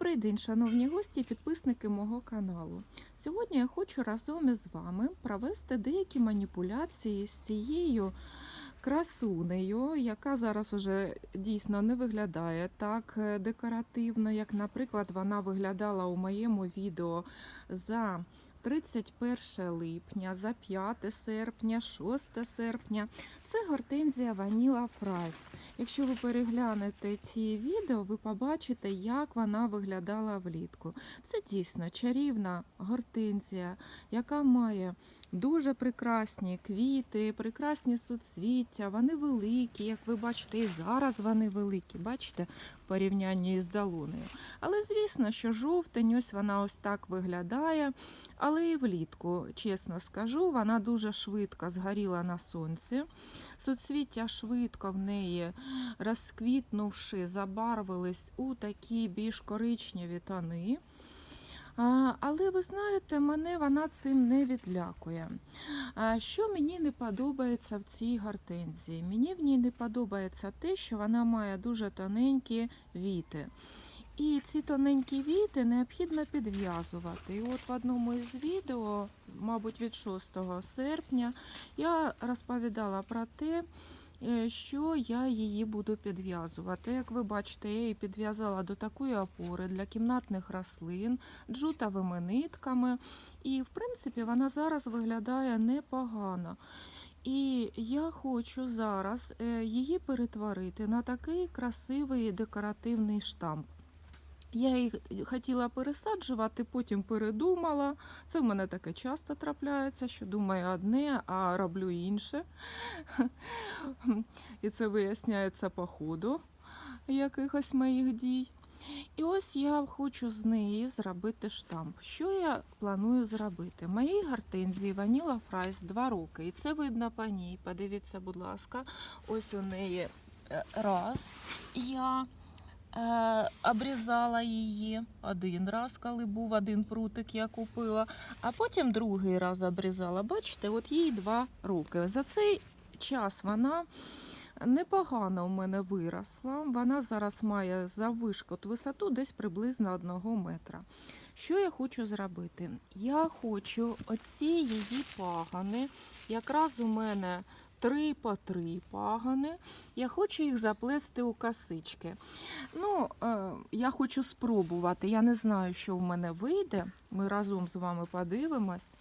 Добрий день, шановні гості і підписники мого каналу. Сьогодні я хочу разом із вами провести деякі маніпуляції з цією красунею, яка зараз уже дійсно не виглядає так е, декоративно, як, наприклад, вона виглядала у моєму відео за 31 липня, за 5 серпня, 6 серпня. Це гортензія Ваніла Фрайс. Якщо ви переглянете ці відео, ви побачите, як вона виглядала влітку. Це дійсно чарівна гортензія, яка має дуже прекрасні квіти, прекрасні суцвіття. Вони великі, як ви бачите, і зараз вони великі. Бачите, в порівнянні із долонею. Але звісно, що жовтень, ось вона ось так виглядає. Але і влітку, чесно скажу, вона дуже швидко згоріла на сонці. Суцвіття швидко в неї розквітнувши, забарвились у такі більш коричневі тони. Але ви знаєте, мене вона цим не відлякує. Що мені не подобається в цій гортензії? Мені в ній не подобається те, що вона має дуже тоненькі віти. І ці тоненькі віти необхідно підв'язувати. І от в одному із відео, мабуть, від 6 серпня, я розповідала про те, що я її буду підв'язувати. Як ви бачите, я її підв'язала до такої опори для кімнатних рослин, джутовими нитками. І, в принципі, вона зараз виглядає непогано. І я хочу зараз е, її перетворити на такий красивий декоративний штамп. Я їх хотіла пересаджувати, потім передумала. Це в мене таке часто трапляється, що думаю одне, а роблю інше. І це виясняється по ходу якихось моїх дій. І ось я хочу з неї зробити штамп. Що я планую зробити? Моїй гортензії Ваніла Фрайс 2 роки. І це видно по ній. Подивіться, будь ласка, ось у неї е, раз. Я обрізала її один раз, коли був один прутик, я купила, а потім другий раз обрізала. Бачите, от їй два роки. За цей час вона непогано у мене виросла. Вона зараз має заввишку от висоту десь приблизно одного метра. Що я хочу зробити? Я хочу оці її пагани, якраз у мене три по три пагани. Я хочу їх заплести у косички. Ну, е, я хочу спробувати. Я не знаю, що в мене вийде. Ми разом з вами подивимось.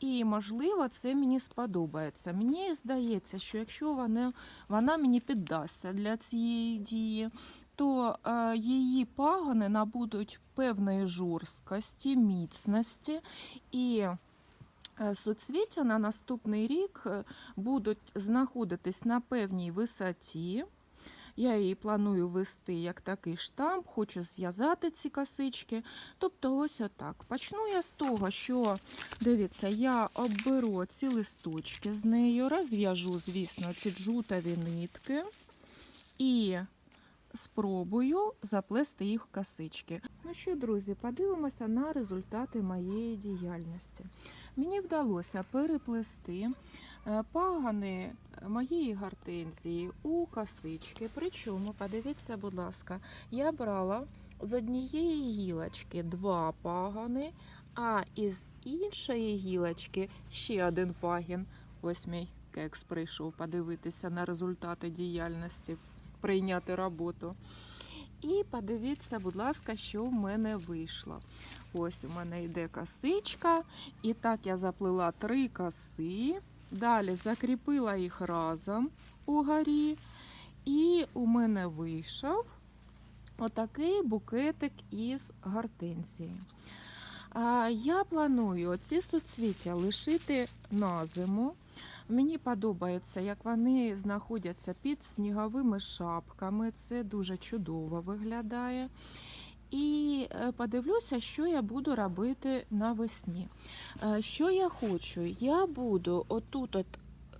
І, можливо, це мені сподобається. Мені здається, що якщо вона, вона мені піддасться для цієї дії, то е, її пагони набудуть певної жорсткості, міцності і е, суцвіття на наступний рік е, будуть знаходитись на певній висоті. Я її планую вести як такий штамп, хочу зв'язати ці косички. Тобто, ось отак. Почну я з того, що, дивіться, я обберу ці листочки з нею, розв'яжу, звісно, ці джутові нитки і спробую заплести їх в косички. Ну що, друзі, подивимося на результати моєї діяльності. Мені вдалося переплести е, пагани моєї гортензії у косички. Причому, подивіться, будь ласка, я брала з однієї гілочки два пагани, а із іншої гілочки ще один пагін. Ось мій кекс прийшов подивитися на результати діяльності, прийняти роботу. І подивіться, будь ласка, що в мене вийшло. Ось у мене йде косичка. І так я заплела три коси. Далі закріпила їх разом угорі. І у мене вийшов отакий букетик із гортензії. Я планую ці суцвіття лишити на зиму. Мені подобається, як вони знаходяться під сніговими шапками. Це дуже чудово виглядає. І е, подивлюся, що я буду робити навесні. Е, Що я хочу? Я буду отут от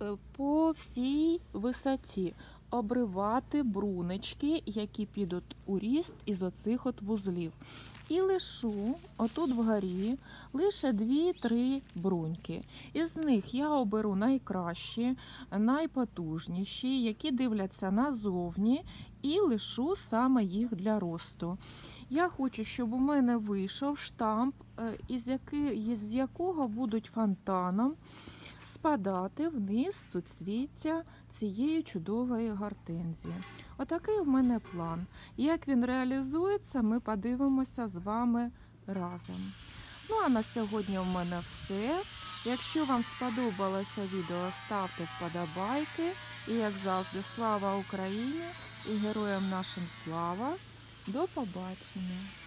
е, по всій висоті обривати брунечки, які підуть у ріст із оцих от вузлів. І лишу отут вгорі лише 2-3 бруньки. Із них я оберу найкращі, найпотужніші, які дивляться назовні, і лишу саме їх для росту. Я хочу, щоб у мене вийшов штамп, е, із, якого будуть фонтаном спадати вниз суцвіття цієї чудової гортензії. Отакий в мене план. Як він реалізується, ми подивимося з вами разом. Ну а на сьогодні в мене все. Якщо вам сподобалося відео, ставте вподобайки. І як завжди, слава Україні і героям нашим слава! До побачення!